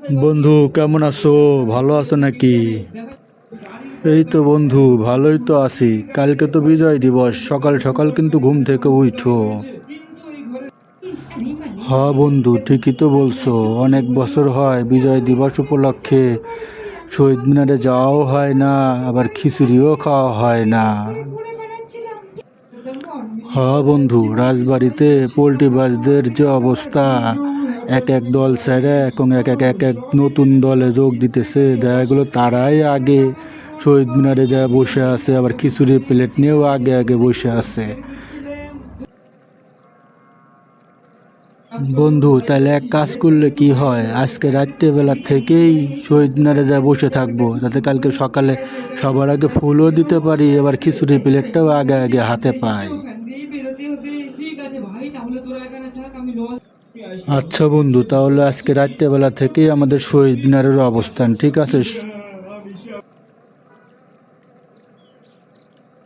বন্ধু, কেমন আছো? ভালো আছো নাকি? এই তো বন্ধু, ভালোই তো আছি। কালকে তো বিজয় দিবস, সকাল সকাল কিন্তু ঘুম থেকে উঠো। হ্যাঁ বন্ধু, ঠিকই তো বলছো। অনেক বছর হয় বিজয় দিবস উপলক্ষে। শহীদ মিনারে যাওয়াও হয় না, আবার খিচুড়িও খাওয়া হয় না। হ্যাঁ বন্ধু, রাজবাড়িতে পোলট্রিবাজদের যে অবস্থা এক এক দল ছেড়ে এখন এক এক এক এক নতুন দলে যোগ দিতেছে। দেখা গেলো তারাই আগে শহীদ মিনারে যা বসে আছে, আবার খিচুড়ির প্লেট নিয়েও আগে আগে বসে আছে। বন্ধু, তাহলে এক কাজ করলে কি হয়? আজকে রাত্রেবেলা থেকেই শহীদ মিনারে যা বসে থাকব। যাতে কালকে সকালে সবার আগে ফুলও দিতে পারি এবার খিচুড়ি প্লেটটাও আগে আগে হাতে পাই। আচ্ছা বন্ধু তাহলে আজকে রাত্রেবেলা থেকেই আমাদের শহীদ মিনারের অবস্থান ঠিক আছে?